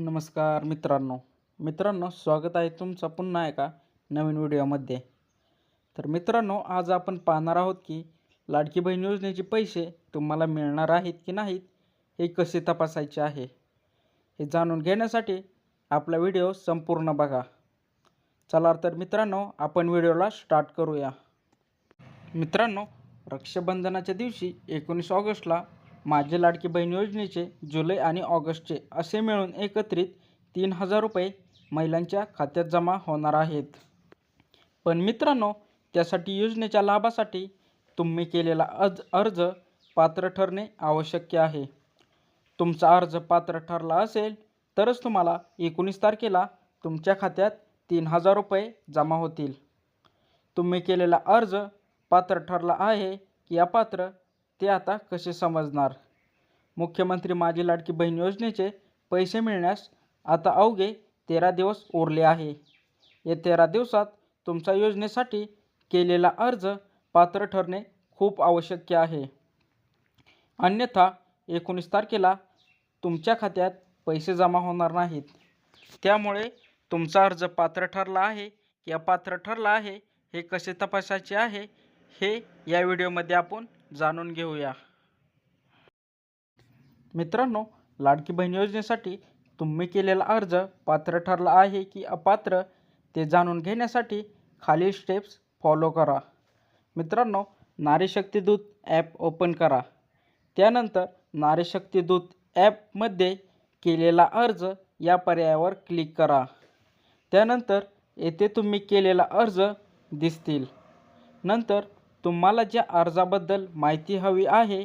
नमस्कार मित्रांनो. मित्रांनो स्वागत आहे तुमचं पुन्हा एका नवीन व्हिडिओमध्ये. तर मित्रांनो आज आपण पाहणार आहोत की लाडकी बहीण योजनेचे पैसे तुम्हाला मिळणार आहेत की नाहीत हे कसे तपासायचे आहे? हे जाणून घेण्यासाठी आपला व्हिडिओ संपूर्ण बघा. चला तर मित्रांनो आपण व्हिडिओला स्टार्ट करूया. मित्रांनो रक्षाबंधनाच्या दिवशी एकोणीस ऑगस्टला माझे लाडकी बहीण योजनेचे जुलै आणि ऑगस्टचे असे मिळून एकत्रित तीन हजार रुपये महिलांच्या खात्यात जमा होणार आहेत. पण मित्रांनो त्यासाठी योजनेच्या लाभासाठी तुम्ही केलेला अर्ज अर्ज पात्र ठरणे आवश्यक आहे. तुमचा अर्ज पात्र ठरला असेल तरच तुम्हाला एकोणीस तारखेला तुमच्या खात्यात तीन हजार रुपये जमा होतील. तुम्ही केलेला अर्ज पात्र ठरला आहे की अपात्र ते आता कसे समजणार? मुख्यमंत्री माझी लाडकी बहीण योजनेचे पैसे मिळण्यास आता अवघे तेरा दिवस उरले आहे. या तेरा दिवसात तुमचा योजनेसाठी केलेला अर्ज पात्र ठरणे खूप आवश्यक आहे. अन्यथा एकोणीस तारखेला तुमच्या खात्यात पैसे जमा होणार नाहीत. त्यामुळे तुमचा अर्ज पात्र ठरला आहे. की अपात्र ठरला आहे हे कसे तपासायचे आहे? हे या व्हिडिओमध्ये आपण जाणून घेऊया. मित्रांनो लाडकी बहीण योजनेसाठी तुम्ही केलेला अर्ज पात्र ठरला आहे की अपात्र ते जाणून घेण्यासाठी खालील स्टेप्स फॉलो करा. मित्रांनो नारीशक्ती दूत ॲप ओपन करा. त्यानंतर नारीशक्ती दूत ॲपमध्ये केलेला अर्ज या पर्यायावर क्लिक करा. त्यानंतर येथे तुम्ही केलेला अर्ज दिसतील. नंतर तुम्हाला ज्या अर्जाबद्दल माहिती हवी आहे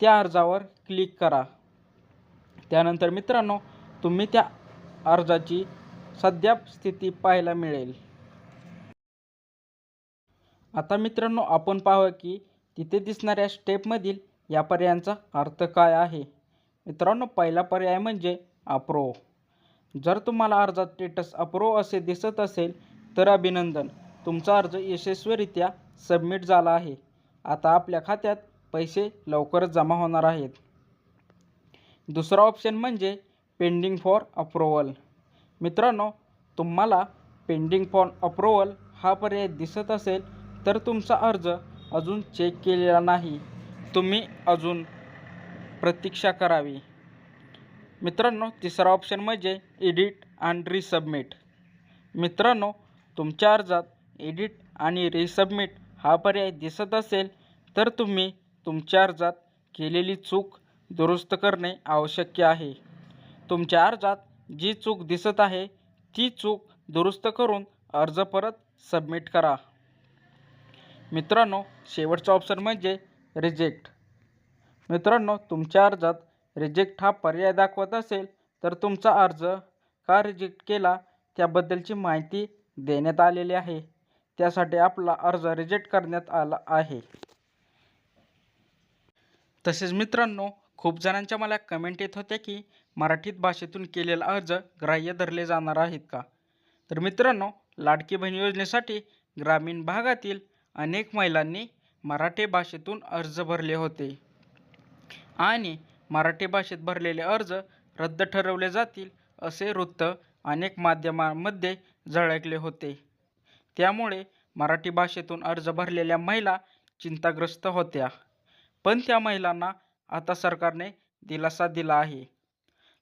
त्या अर्जावर क्लिक करा. त्यानंतर मित्रांनो तुम्ही त्या अर्जाची सध्या स्थिती पाहायला मिळेल. आता मित्रांनो आपण पाहूया की तिथे दिसणाऱ्या स्टेपमधील या पर्यायांचा अर्थ काय आहे. मित्रांनो पहिला पर्याय म्हणजे अप्रो जर तुम्हाला अर्जात स्टेटस अप्रो असे दिसत असेल तर अभिनंदन. तुमचा अर्ज यशस्वीरित्या सबमिट झाला आहे. आता आपल्या खात्यात पैसे लवकरच जमा होणार आहेत. दुसरा ऑप्शन म्हणजे पेंडिंग फॉर अप्रूवल मित्रांनो तुम्हाला पेंडिंग फॉर अप्रूवल हा पर्याय दिसत असेल तर तुमचा अर्ज अजून चेक केलेला नाही. तुम्ही अजून प्रतीक्षा करावी. मित्रांनो तिसरा ऑप्शन म्हणजे एडिट अँड रिसबमिट. मित्रांनो तुमच्या अर्जात एडिट आणि रिसबमिट हा पर्याय दिसत असेल तर तुम्ही तुमच्या अर्जात केलेली चूक दुरुस्त करणे आवश्यक आहे. तुमच्या अर्जात जी चूक दिसत आहे ती चूक दुरुस्त करून अर्ज परत सबमिट करा. मित्रांनो शेवटचा ऑप्शन म्हणजे रिजेक्ट मित्रांनो तुमच्या अर्जात रिजेक्ट हा पर्याय दाखवत असेल तर तुमचा अर्ज का रिजेक्ट केला त्याबद्दलची माहिती देण्यात आलेली आहे. त्यासाठी आपला अर्ज रिजेक्ट करण्यात आला आहे. तसेच मित्रांनो खूप जणांच्या मला कमेंट येत होत्या की मराठीत भाषेतून केलेला अर्ज ग्राह्य धरले जाणार आहेत का? तर मित्रांनो लाडकी बहीण योजनेसाठी ग्रामीण भागातील अनेक महिलांनी मराठी भाषेतून अर्ज भरले होते. आणि मराठी भाषेत भरलेले अर्ज रद्द ठरवले जातील असे वृत्त अनेक माध्यमांमध्ये झळकले होते. त्यामुळे मराठी भाषेतून अर्ज भरलेल्या महिला चिंताग्रस्त होत्या. पण त्या महिलांना आता सरकारने दिलासा दिला आहे.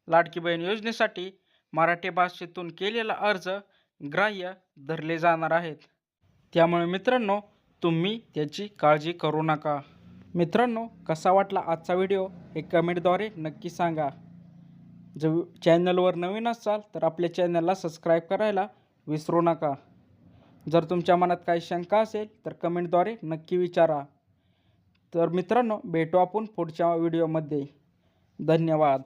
लाडकी बहीण योजनेसाठी मराठी भाषेतून केलेला अर्ज ग्राह्य धरले जाणार आहेत. त्यामुळे मित्रांनो तुम्ही त्याची काळजी करू नका. मित्रांनो कसा वाटला आजचा व्हिडिओ हे कमेंटद्वारे नक्की सांगा. जर चॅनलवर नवीन असाल तर आपल्या चॅनलला सबस्क्राईब करायला विसरू नका. जर तुमच्या मनात काही शंका असेल तर कमेंटद्वारे नक्की विचारा. तर मित्रांनो भेटू आपण पुढच्या व्हिडिओमध्ये धन्यवाद.